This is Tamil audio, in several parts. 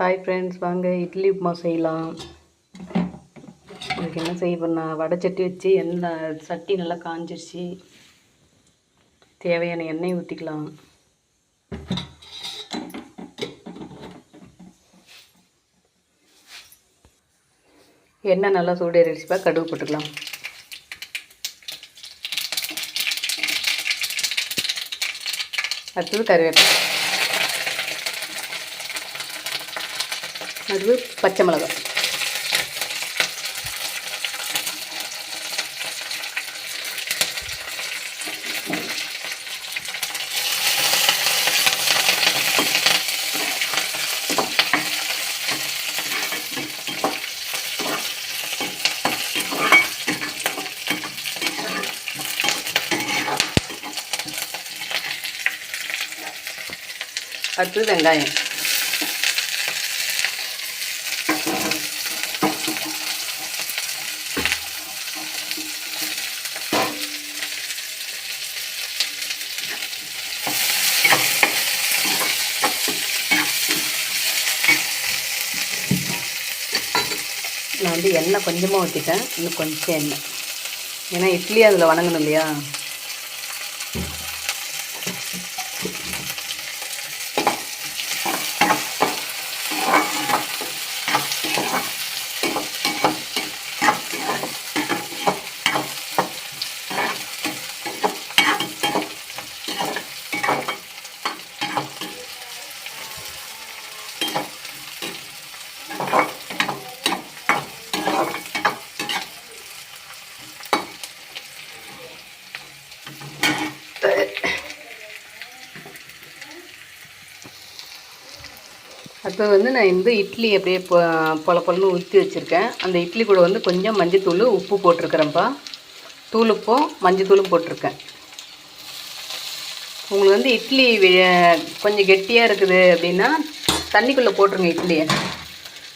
ஹாய் ஃப்ரெண்ட்ஸ் வாங்க இட்லி உப்புமா செய்யலாம். உங்களுக்கு என்ன செய்ய பண்ணா வடை சட்டி வச்சு எண்ணெய் சட்டி நல்லா காஞ்சிருச்சு. தேவையான எண்ணெய் ஊற்றிக்கலாம் எண்ணெய் நல்லா சூடேறிடுச்சுப்பா கடுகு போட்டுக்கலாம். அடுத்தது கருவேப்பிலை. அடுத்து பச்சை மிளகாய் அடுத்தது வெங்காயம். வந்து எண்ணெய் கொஞ்சமாக ஊற்றிட்டேன் இன்னும் கொஞ்சம் எண்ணெய். ஏன்னா இட்லி அதில் வணங்கணும் இல்லையா? அப்போ வந்து நான் இந்த இட்லி அப்படியே பொ பொல பொலன்னு ஊற்றி வச்சுருக்கேன். அந்த இட்லி கூட வந்து கொஞ்சம் மஞ்சத்தூள் உப்பு போட்டிருக்கிறேன்ப்பா. தூள் உப்பும் மஞ்சத்தூளும் போட்டிருக்கேன். உங்களுக்கு வந்து இட்லி கொஞ்சம் கெட்டியாக இருக்குது அப்படின்னா தண்ணிக்குள்ளே போட்டுருங்க இட்லியை.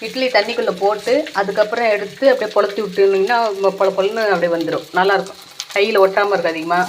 இட்லி தண்ணிக்குள்ளே போட்டு அதுக்கப்புறம் எடுத்து அப்படியே பொளத்தி விட்டுருந்தீங்கன்னா பொல பொலன்னு அப்படியே வந்துடும் நல்லாயிருக்கும் கையில் ஒட்டாமல் இருக்குது அதிகமாக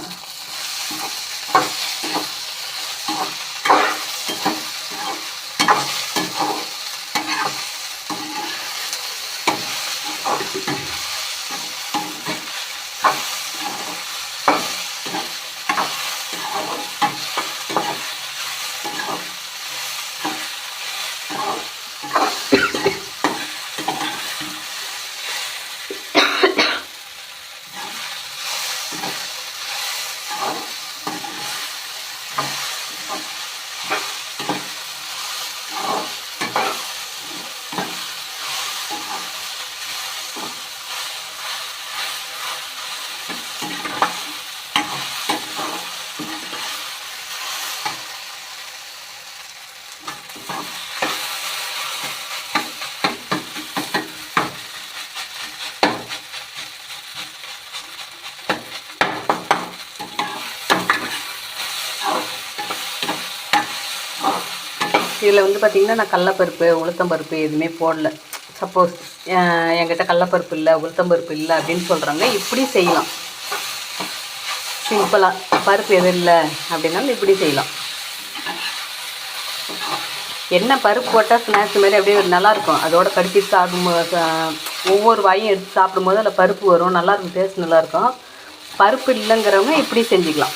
இதில் வந்து பார்த்திங்கன்னா நான் கடலப்பருப்பு உளுத்தம்பருப்பு எதுவுமே போடல. சப்போஸ் என்கிட்ட கடலப்பருப்பு இல்லை உளுத்தம்பருப்பு இல்லை அப்படின்னு சொல்கிறாங்க இப்படி செய்யலாம். சிம்பிளாக பருப்பு எதுவும் இல்லை அப்படின்னாலும் இப்படி செய்யலாம். என்ன பருப்பு போட்டால் ஸ்நாக்ஸ் மாதிரி அப்படியே நல்லாயிருக்கும் அதோட கடிச்சு சாப்பிடும்போது ஒவ்வொரு வாயும் எடுத்து சாப்பிடும்போது அதில் பருப்பு வரும். நல்லாயிருக்கும் டேஸ்ட் நல்லாயிருக்கும் பருப்பு இல்லைங்கிறவங்க இப்படி செஞ்சுக்கலாம்.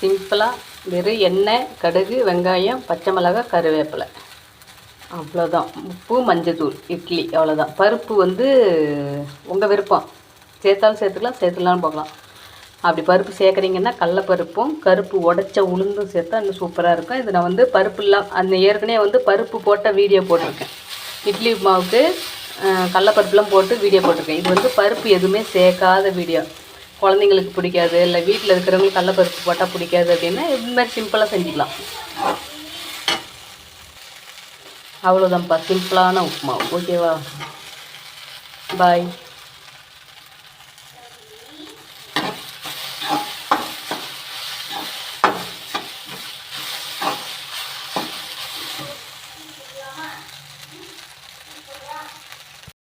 சிம்பிளாக வெறும் எண்ணெய் கடுகு வெங்காயம் பச்சை மிளகாய் கருவேப்பிலை. அவ்வளோதான் உப்பு மஞ்சத்தூள் இட்லி அவ்வளோதான் பருப்பு வந்து உங்கள் விருப்பம். சேர்த்தாலும் சேர்த்துக்கலாம் சேர்த்துலாம் பார்க்கலாம் அப்படி பருப்பு சேர்க்குறீங்கன்னா கடலப்பருப்பும் கருப்பு உடச்ச உளுந்தும் சேர்த்தா இன்னும் சூப்பராக இருக்கும். இது நான் வந்து பருப்பு இல்லாம அந்த ஏற்கனவே வந்து பருப்பு போட்ட வீடியோ போட்டிருக்கேன். இட்லி மாவுக்கு கடலப்பருப்புலாம் போட்டு வீடியோ போட்டிருக்கேன். இது வந்து பருப்பு எதுவுமே சேர்க்காத வீடியோ. குழந்தைங்களுக்கு பிடிக்காது இல்லை வீட்டில் இருக்கிறவங்களுக்கு கடலப்பருப்பு போட்டால் பிடிக்காது அப்படின்னா இது மாதிரி சிம்பிளாக செஞ்சுக்கலாம். அவ்வளோதான்ப்பா சிம்பிளான உப்புமா ஓகேவா பாய்